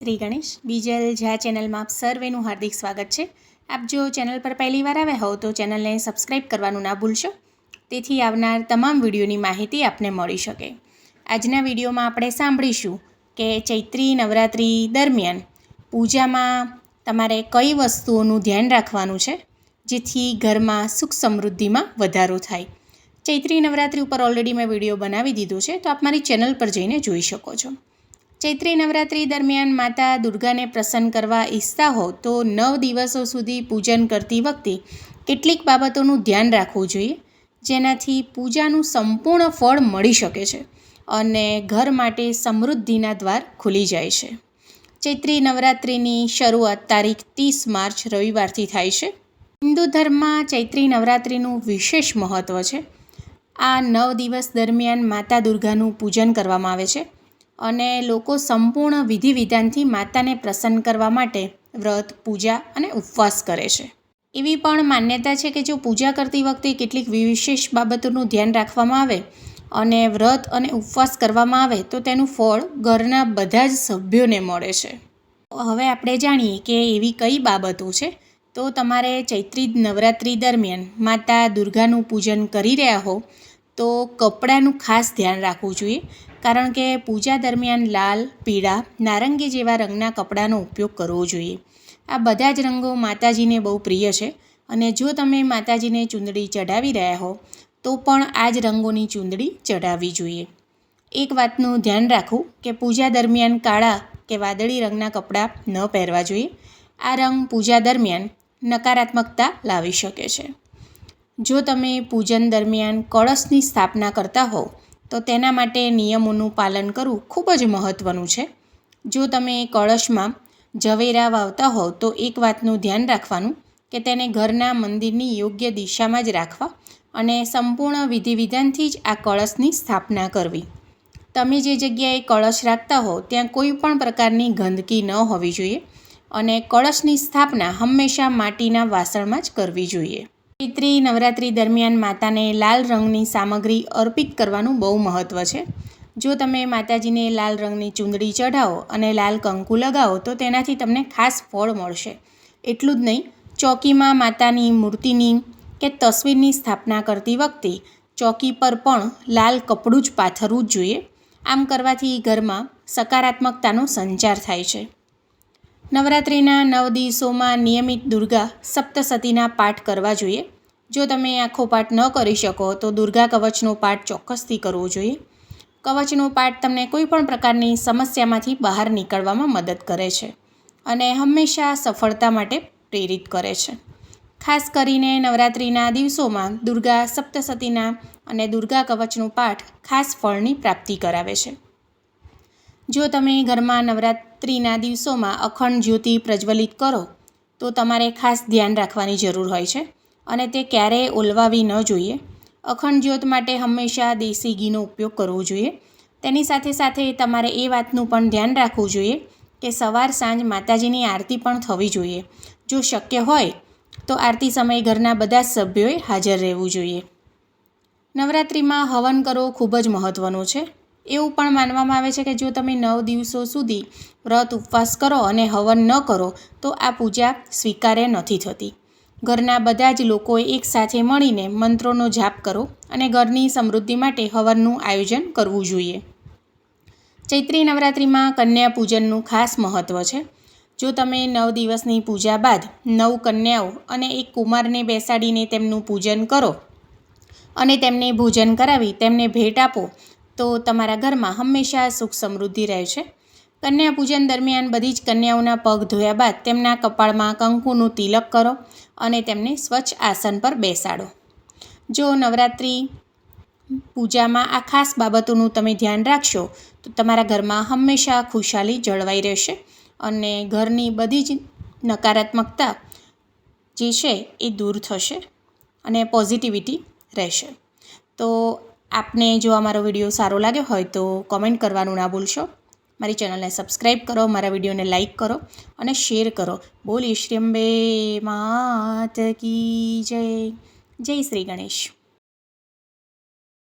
શ્રી ગણેશ. બીજલ ઝા ચેનલમાં આપ સર્વેનું હાર્દિક સ્વાગત છે. આપ જો ચેનલ પર પહેલી વાર આવ્યા હોવ તો ચેનલને સબસ્ક્રાઈબ કરવાનું ના ભૂલશો. તેથી આવનાર તમામ વિડીયોની માહિતી આપને મળી શકે. આજના વિડીયોમાં આપણે સાંભળીશું કે ચૈત્રી નવરાત્રિ દરમિયાન પૂજામાં તમારે કઈ વસ્તુઓનું ધ્યાન રાખવાનું છે, જેથી ઘરમાં સુખ સમૃદ્ધિમાં વધારો થાય. ચૈત્રી નવરાત્રિ ઉપર ઓલરેડી મેં વીડિયો બનાવી દીધો છે, તો આપ મારી ચેનલ પર જઈને જોઈ શકો છો. ચૈત્રી નવરાત્રિ દરમિયાન માતા દુર્ગાને પ્રસન્ન કરવા ઈચ્છતા હો તો નવ દિવસો સુધી પૂજન કરતી વખતે કેટલીક બાબતોનું ધ્યાન રાખવું જોઈએ, જેનાથી પૂજાનું સંપૂર્ણ ફળ મળી શકે છે અને ઘર માટે સમૃદ્ધિના દ્વાર ખુલી જાય છે. ચૈત્રી નવરાત્રિની શરૂઆત તારીખ ત્રીસ માર્ચ રવિવારથી થાય છે. હિન્દુ ધર્મમાં ચૈત્રી નવરાત્રિનું વિશેષ મહત્ત્વ છે. આ નવ દિવસ દરમિયાન માતા દુર્ગાનું પૂજન કરવામાં આવે છે. અને લોકો સંપૂર્ણ વિધિ વિધાનથી માતાને પ્રસન્ન કરવા માટે વ્રત, પૂજા અને ઉપવાસ કરે છે. એવી પણ માન્યતા છે કે જો પૂજા કરતી વખતે કેટલીક વિશેષ બાબતોનું ધ્યાન રાખવામાં આવે અને વ્રત અને ઉપવાસ કરવામાં આવે, તો તેનું ફળ ઘરના બધા જ સભ્યોને મળે છે. હવે આપણે જાણીએ કે એવી કઈ બાબતો છે? તો તમારે ચૈત્રી નવરાત્રિ દરમિયાન માતા દુર્ગાનું પૂજન કરી રહ્યા હો તો કપડાનું ખાસ ધ્યાન રાખવું જોઈએ, કારણ કે પૂજા દરમિયાન લાલ, પીળા, નારંગી જેવા રંગના કપડાનો ઉપયોગ કરવો જોઈએ. આ બધા જ રંગો માતાજીને બહુ પ્રિય છે અને જો તમે માતાજીને ચૂંદડી ચઢાવી રહ્યા હો, તો પણ આ જ રંગોની ચૂંદડી ચઢાવવી જોઈએ. એક વાતનું ધ્યાન રાખવું કે પૂજા દરમિયાન કાળા કે વાદળી રંગના કપડાં ન પહેરવા જોઈએ. આ રંગ પૂજા દરમિયાન નકારાત્મકતા લાવી શકે છે. જો તમે પૂજન દરમિયાન કળશની સ્થાપના કરતા હોવ, તો તેના માટે નિયમોનું પાલન કરવું ખૂબ જ મહત્ત્વનું છે. જો તમે કળશમાં ઝવેરા વાવતા હોવ, તો એક વાતનું ધ્યાન રાખવાનું કે તેને ઘરના મંદિરની યોગ્ય દિશામાં જ રાખવા અને સંપૂર્ણ વિધિ વિધાનથી જ આ કળશની સ્થાપના કરવી. તમે જે જગ્યાએ કળશ રાખતા હો ત્યાં કોઈ પણ પ્રકારની ગંદકી ન હોવી જોઈએ અને કળશની સ્થાપના હંમેશા માટીના વાસણમાં જ કરવી જોઈએ. ચૈત્રી નવરાત્રિ દરમિયાન માતાને લાલ રંગની સામગ્રી અર્પિત કરવાનું બહુ મહત્ત્વ છે. જો તમે માતાજીને લાલ રંગની ચૂંદડી ચઢાવો અને લાલ કંકુ લગાવો, તો તેનાથી તમને ખાસ ફળ મળશે. એટલું જ નહીં, ચોકીમાં માતાની મૂર્તિની કે તસવીરની સ્થાપના કરતી વખતે ચોકી પર પણ લાલ કપડું જ પાથરવું જ જોઈએ. આમ કરવાથી ઘરમાં સકારાત્મકતાનો સંચાર થાય છે. નવરાત્રિના નવ દિવસોમાં નિયમિત દુર્ગા સપ્તસતીના પાઠ કરવા જોઈએ. જો તમે આખો પાઠ ન કરી શકો, તો દુર્ગા કવચનો પાઠ ચોક્કસથી કરવો જોઈએ. કવચનો પાઠ તમને કોઈપણ પ્રકારની સમસ્યામાંથી બહાર નીકળવામાં મદદ કરે છે અને હંમેશા સફળતા માટે પ્રેરિત કરે છે. ખાસ કરીને નવરાત્રિના દિવસોમાં દુર્ગા સપ્તસતીના અને દુર્ગા કવચનો પાઠ ખાસ ફળની પ્રાપ્તિ કરાવે છે. જો તમે ઘરમાં નવરાત્રિના દિવસોમાં અખંડ જ્યોતિ પ્રજ્વલિત કરો, તો તમારે ખાસ ધ્યાન રાખવાની જરૂર હોય છે અને તે ક્યારેય ઓલવાવી ન જોઈએ. અખંડ જ્યોત માટે હંમેશા દેશી ઘીનો ઉપયોગ કરવો જોઈએ. તેની સાથે સાથે તમારે એ વાતનું પણ ધ્યાન રાખવું જોઈએ કે સવાર સાંજ માતાજીની આરતી પણ થવી જોઈએ. જો શક્ય હોય, તો આરતી સમયે ઘરના બધા જ સભ્યોએ હાજર રહેવું જોઈએ. નવરાત્રિમાં હવન કરવો ખૂબ જ મહત્ત્વનું છે. એવું પણ માનવામાં આવે છે કે જો તમે નવ દિવસો સુધી વ્રત ઉપવાસ કરો અને હવન ન કરો, તો આ પૂજા સ્વીકાર્ય નથી થતી. ઘરના બધા જ લોકોએ એકસાથે મળીને મંત્રોનો જાપ કરો અને ઘરની સમૃદ્ધિ માટે હવનનું આયોજન કરવું જોઈએ. ચૈત્રી નવરાત્રિમાં કન્યા પૂજનનું ખાસ મહત્ત્વ છે. જો તમે નવ દિવસની પૂજા બાદ નવ કન્યાઓ અને એક કુમારને બેસાડીને તેમનું પૂજન કરો અને તેમને ભોજન કરાવી તેમને ભેટ આપો તો તમારા ઘરમાં હંમેશા સુખ સમૃદ્ધિ રહે છે. કન્યા પૂજન દરમિયાન બધી જ કન્યાઓના પગ ધોયા બાદ તેમના કપાળમાં કંકુનું તિલક કરો અને તેમને સ્વચ્છ આસન પર બેસાડો. જો નવરાત્રિ પૂજામાં આ ખાસ બાબતોનું તમે ધ્યાન રાખશો, તો તમારા ઘરમાં હંમેશા ખુશાલી જળવાઈ રહેશે અને ઘરની બધી જ નકારાત્મકતા જે છે એ દૂર થશે અને પોઝિટિવિટી રહેશે. તો આપને જો અમારો વીડિયો સારો લાગ્યો હોય તો કોમેન્ટ કરવાનું ના ભૂલશો. મારી ચેનલને સબસ્ક્રાઈબ કરો, મારા વિડીયોને લાઇક કરો અને શેર કરો. બોલ ઈશ્રીમ્બે માત કી જય. જય શ્રી ગણેશ.